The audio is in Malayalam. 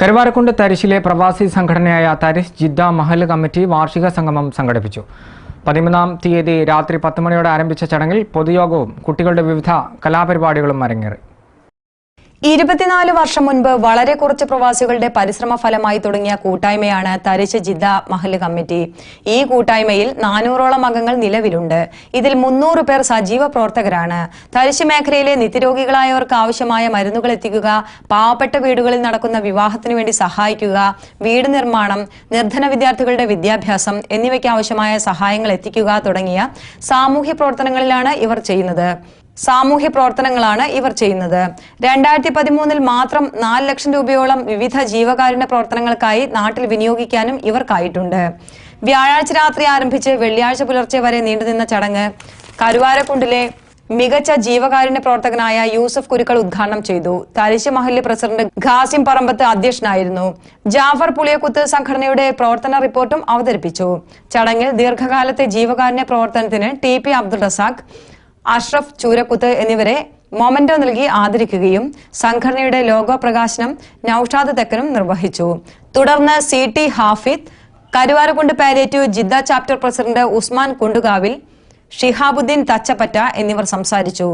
കരുവാരക്കുണ്ട് തരിശിലെ പ്രവാസി സംഘടനയായ തരിശ് ജിദ്ദ മഹൽ കമ്മിറ്റി വാർഷിക സംഗമം സംഘടിപ്പിച്ചു. പതിമൂന്നാം തീയതി രാത്രി പത്ത് മണിയോടെ ആരംഭിച്ച ചടങ്ങിൽ പൊതുയോഗവും കുട്ടികളുടെ വിവിധ കലാപരിപാടികളും അരങ്ങേറി. ഇരുപത്തിനാല് വർഷം മുൻപ് വളരെ കുറച്ച് പ്രവാസികളുടെ പരിശ്രമ ഫലമായി തുടങ്ങിയ കൂട്ടായ്മയാണ് തരിശ് ജിദ്ദ മഹൽ കമ്മിറ്റി. ഈ കൂട്ടായ്മയിൽ നാനൂറോളം അംഗങ്ങൾ നിലവിലുണ്ട്. ഇതിൽ മുന്നൂറ് പേർ സജീവ പ്രവർത്തകരാണ്. തരിശ് മേഖലയിലെ നിത്യരോഗികളായവർക്ക് ആവശ്യമായ മരുന്നുകൾ എത്തിക്കുക പാവപ്പെട്ട വീടുകളിൽ നടക്കുന്ന വിവാഹത്തിനു വേണ്ടി സഹായിക്കുക വീട് നിർമ്മാണം നിർധന വിദ്യാർത്ഥികളുടെ വിദ്യാഭ്യാസം എന്നിവയ്ക്ക് ആവശ്യമായ സഹായങ്ങൾ എത്തിക്കുക തുടങ്ങിയ സാമൂഹ്യ പ്രവർത്തനങ്ങളിലാണ് ഇവർ ചെയ്യുന്നത്. സാമൂഹ്യ പ്രവർത്തനങ്ങളാണ് ഇവർ ചെയ്യുന്നത്. രണ്ടായിരത്തി പതിമൂന്നിൽ മാത്രം നാല് ലക്ഷം രൂപയോളം വിവിധ ജീവകാരുണ്യ പ്രവർത്തനങ്ങൾക്കായി നാട്ടിൽ വിനിയോഗിക്കാനും ഇവർക്കായിട്ടുണ്ട്. വ്യാഴാഴ്ച രാത്രി ആരംഭിച്ച് വെള്ളിയാഴ്ച പുലർച്ചെ വരെ നീണ്ടുനിന്ന ചടങ്ങ് കരുവാരക്കുണ്ടിലെ മികച്ച ജീവകാരുണ്യ പ്രവർത്തകനായ യൂസഫ് കുരുക്കൾ ഉദ്ഘാടനം ചെയ്തു. തരിശ് മഹല്ല് പ്രസിഡന്റ് ഖാസിം പറമ്പത്ത് അധ്യക്ഷനായിരുന്നു. ജാഫർ പുളിയക്കുത്ത് സംഘടനയുടെ പ്രവർത്തന റിപ്പോർട്ടും അവതരിപ്പിച്ചു. ചടങ്ങിൽ ദീർഘകാലത്തെ ജീവകാരുണ്യ പ്രവർത്തനത്തിന് ടി പി അബ്ദുൾ റസാഖ് അഷ്റഫ് ചൂരക്കുത്ത് എന്നിവരെ മൊമന്റോ നൽകി ആദരിക്കുകയും സംഘടനയുടെ ലോഗോ പ്രകാശനം നൌഷാദ് തെക്കനും നിർവഹിച്ചു. തുടർന്ന് C T Hafid Karuvarakundu palliative Jeddah chapter president Usman Kundukavil Shihabuddin Thachappatta എന്നിവർ സംസാരിച്ചു.